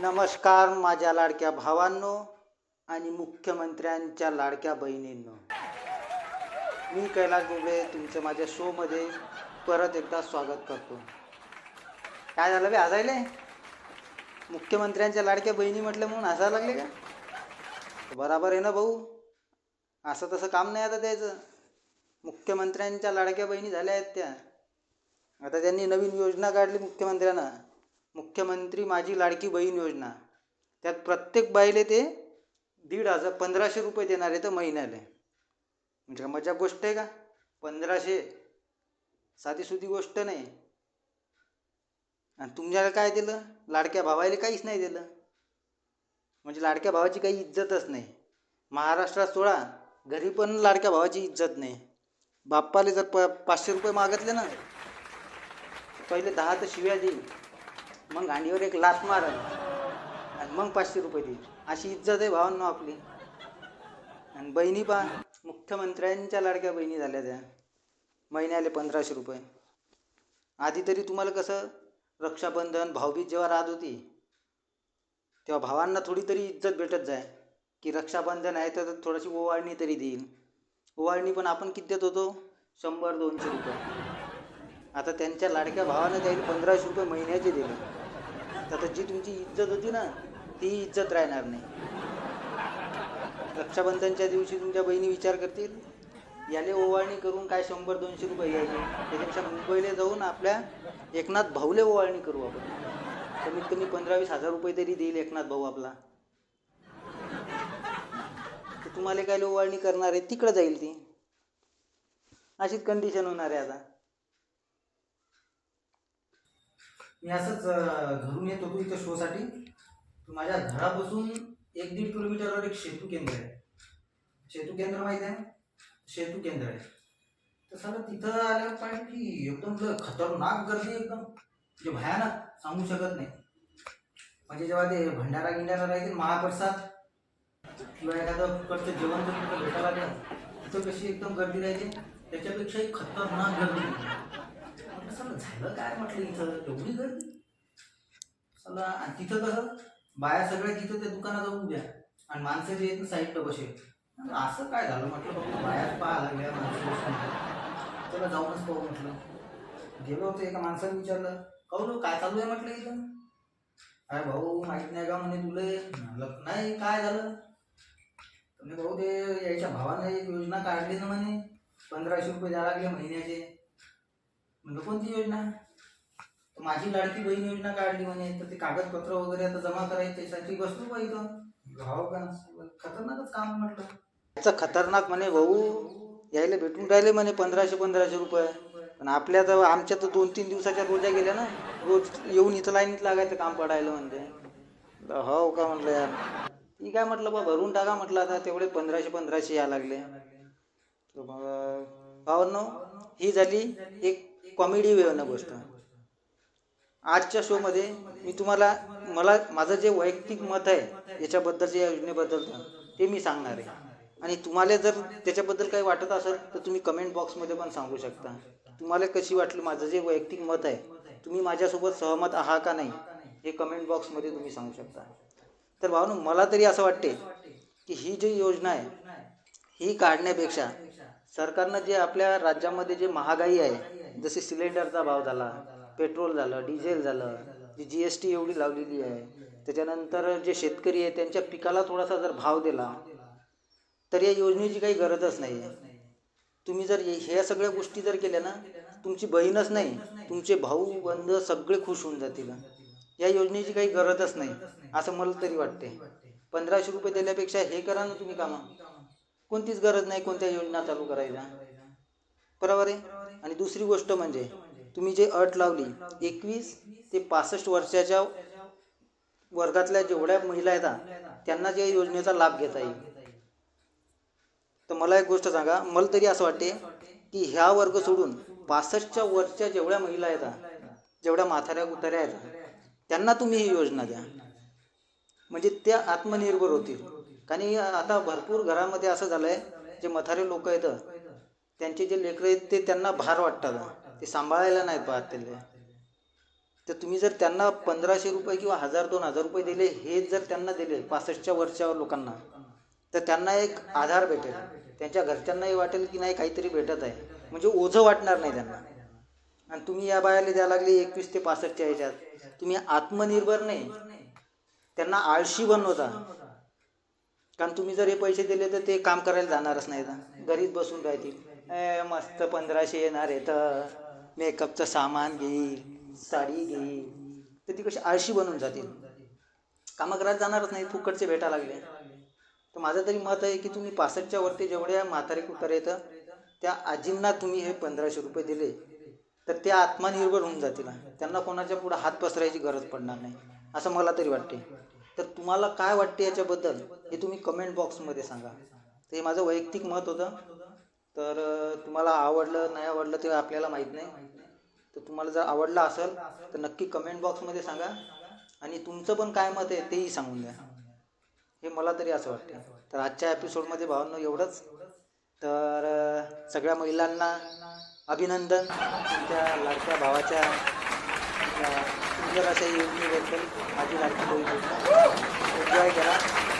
नमस्कार माझ्या लाडक्या भावांनो आणि मुख्यमंत्र्यांच्या लाडक्या बहिणींनो. मी कैलास बोबे तुमचं माझ्या शोमध्ये परत एकदा स्वागत करतो. काय झालं बे? हसायले मुख्यमंत्र्यांच्या लाडक्या बहिणी म्हटलं म्हणून हसायला लागले का? बराबर आहे ना भाऊ? असं तसं काम नाही आता द्यायचं. मुख्यमंत्र्यांच्या लाडक्या बहिणी झाल्या आहेत त्या. आता त्यांनी नवीन योजना काढली मुख्यमंत्र्यांना. मुख्यमंत्री माझी लाडकी बहीण योजना. त्यात प्रत्येक बाईले ते दीड हजार पंधराशे रुपये देणार आहे तर महिन्याला. म्हणजे मजा गोष्ट आहे का? पंधराशे साधीसुधी गोष्ट नाही. आणि तुमच्याला काय दिलं? लाडक्या भावाला काहीच नाही दिलं. म्हणजे लाडक्या भावाची काही इज्जतच नाही. महाराष्ट्रात सोडा घरी पण लाडक्या भावाची इज्जत नाही. बाप्पाले जर प पाचशे रुपये मागितले ना पहिले दहा तर शिव्या देईल मग गांडीवर एक लात मारल. आणि मग पाचशे रुपये देईल अशी इज्जत आहे भावांनो आपली. आणि बहिणी पा मुख्यमंत्र्यांच्या लाडक्या बहिणी झाल्या त्या. महिन्याले पंधराशे रुपये. आधी तरी तुम्हाला कसं रक्षाबंधन भाऊबीज जेव्हा राहत होती तेव्हा भावांना थोडी तरी इज्जत भेटत जाय. की रक्षाबंधन आहे तर थोडीशी ओवाळणी तरी देईल. ओवाळणी पण आपण किती देत होतो? शंभर दोनशे रुपये. आता त्यांच्या लाडक्या भावानं त्याला पंधराशे रुपये महिन्याचे दिले. आता जी तुमची इज्जत होती ना ती इज्जत राहणार नाही. रक्षाबंधनच्या दिवशी तुमच्या बहिणी विचार करतील याले ओवाळणी करून काय शंभर दोनशे रुपये घ्यायचे? त्याच्यापेक्षा मुंबईला जाऊन आपल्या एकनाथ भाऊले ओवाळणी करू आपण. कमीत कमी पंधरा वीस हजार रुपये तरी देईल एकनाथ भाऊ आपला. तर तुम्हाला काय ओवाळणी करणार आहे तिकडं जाईल ती. अशीच कंडिशन होणार आहे आता. मी असंच घरून येत होतो इथं शोसाठी माझ्या घरापासून एक दीड किलोमीटरवर एक शेतू केंद्र आहे. शेतू केंद्र माहीत आहे? शेतू केंद्र आहे. तर सर तिथं आल्यावर पाहिजे की एकदम खतरनाक गर्दी एकदम. म्हणजे भयानक सांगू शकत नाही. म्हणजे जेव्हा ते भंडारा गिंडारा राहते महाप्रसाद किंवा एखादं फुकटचं जेवण जर तिथं भेटायला लागलं तिथं कशी एकदम गर्दी राहते? त्याच्यापेक्षाही खतरनाक गर्दी म्हटलं झालं काय म्हटलं इथं? एवढी गर्दी? चला आणि तिथं कसं? बाया सगळ्या तिथं त्या दुकानात उभ्या. आणि माणसं जे आहेत ना साईडला बसे असं काय झालं म्हटलं? फक्त बायाच पाहा लागल्या माणसं बसून. चला जाऊनच पाहू म्हटलं. गेलो होतो एका माणसाने विचारलं कहू हो? काय चालू आहे म्हटलं इथं? काय भाऊ माहीत नाही का म्हणे तुले. नाही काय झालं? म्हणे भाऊ ते याच्या भावानं एक योजना काढली ना म्हणे. पंधराशे रुपये द्यायला लागले महिन्याचे. म्हणलं कोणती योजना? तर माझी लाडकी बहीण योजना काढली म्हणे. तर ते कागदपत्र वगैरे आता जमा करायचे त्यासाठी बसलो बा का? खतरनाकच काम म्हटलं. त्याचं खतरनाक म्हणे भाऊ यायला भेटून राहिले म्हणे पंधराशे पंधराशे रुपये. पण आपल्या तर आमच्या तर दोन तीन दिवसाच्या रोजा गेल्या ना. रोज येऊन इथं लाईनीत लागायचं काम पडायला म्हणते हो का? म्हटलं यार. ठीक आहे म्हटलं बा भरून टाका म्हटलं आता तेवढे पंधराशे पंधराशे या लागले. तर मग भावांनो ही झाली एक कॉमेडी वेळनं गोष्ट. आजच्या शोमध्ये मी तुम्हाला मला माझं जे वैयक्तिक मत आहे याच्याबद्दलच्या या योजनेबद्दलचं ते मी सांगणार आहे. आणि तुम्हाला जर त्याच्याबद्दल काही वाटत असेल तर तुम्ही कमेंट बॉक्समध्ये पण सांगू शकता. तुम्हाला कशी वाटली माझं जे वैयक्तिक मत आहे तुम्ही माझ्यासोबत सहमत आहात का नाही हे कमेंट बॉक्समध्ये तुम्ही सांगू शकता. तर भावनो मला तरी असं वाटते की ही जी योजना आहे ही काढण्यापेक्षा सरकारनं जे आपल्या राज्यामध्ये जे महागाई आहे जसे सिलेंडरचा भाव झाला पेट्रोल झालं डिझेल झालं जी जी एस टी एवढी लावलेली आहे त्याच्यानंतर जे शेतकरी आहे त्यांच्या पिकाला थोडासा जर भाव दिला तर या योजनेची काही गरजच नाही. आहे तुम्ही जर ह्या सगळ्या गोष्टी जर केल्या ना तुमची बहीणच नाही तुमचे भाऊ बंध सगळे खुश होऊन जातील. या योजनेची काही गरजच नाही असं मला तरी वाटते पंधराशे रुपये दिल्यापेक्षा हे करा ना तुम्ही कामं. कोणतीच गरज नाही कोणत्या योजना चालू करायच्या? बरोबर आहे? आणि दुसरी गोष्ट म्हणजे तुम्ही जे अट लावली एकवीस ते पासष्ट वर्षाच्या वर्गातल्या जेवढ्या महिला आहेत त्यांना जे योजनेचा लाभ घेता येईल. तर मला एक गोष्ट सांगा मला तरी असं वाटते की ह्या वर्ग सोडून पासष्टच्या वरच्या जेवढ्या महिला आहेत जेवढ्या म्हाताऱ्या उतऱ्या आहेत त्यांना तुम्ही ही योजना द्या. म्हणजे त्या आत्मनिर्भर होतील. कारण आता भरपूर घरामध्ये असं झालं आहे जे म्हातारे लोक आहेत त्यांचे जे लेकरं आहेत ते त्यांना भार वाटतात. ते सांभाळायला नाहीत पाहत त्याला तर तुम्ही जर त्यांना पंधराशे रुपये किंवा हजार दोन हजार रुपये दिले हे जर त्यांना दिले पासष्टच्या वरच्या लोकांना तर त्यांना एक आधार भेटेल. त्यांच्या घरच्यांनाही वाटेल की नाही काहीतरी भेटत आहे. म्हणजे ओझं वाटणार नाही त्यांना. आणि तुम्ही या बायाला द्यायला लागले एकवीस ते पासष्टच्या ह्याच्यात. तुम्ही आत्मनिर्भर नाही. त्यांना आळशी बनवता. कारण तुम्ही जर हे पैसे दिले तर ते काम करायला जाणारच नाही ना घरीच बसून राहतील. ए मस्त पंधराशे येणार आहे तर. मेकअपचं सामान घेईल साडी घेईल. तर ती कशी आळशी बनून जातील. कामं करायला जाणारच नाही फुकटचे भेटा लागले. तर माझं तरी मत आहे की तुम्ही पासष्टच्या वरती जेवढ्या म्हातारे कुतारे येतं त्या आजींना तुम्ही हे पंधराशे रुपये दिले तर त्या आत्मनिर्भर होऊन जातील. त्यांना कोणाच्या पुढं हात पसरायची गरज पडणार नाही असं मला तरी वाटते तर तुम्हाला काय वाटते याच्याबद्दल हे तुम्ही कमेंट बॉक्समध्ये सांगा. ते माझं वैयक्तिक मत होतं. तर तुम्हाला आवडलं नाही आवडलं ते आपल्याला माहीत नाही. तर तुम्हाला जर आवडलं असेल तर नक्की कमेंट बॉक्समध्ये सांगा. आणि तुमचं पण काय मत आहे तेही सांगून द्या. हे मला तरी असं वाटतं तर आजच्या एपिसोडमध्ये भावांनो एवढंच. तर सगळ्या महिलांना अभिनंदन. तुमच्या लाडक्या भावाच्या या सुंदर अशा योजनेबद्दल माझी लाडकी बहीण एन्जॉय करा.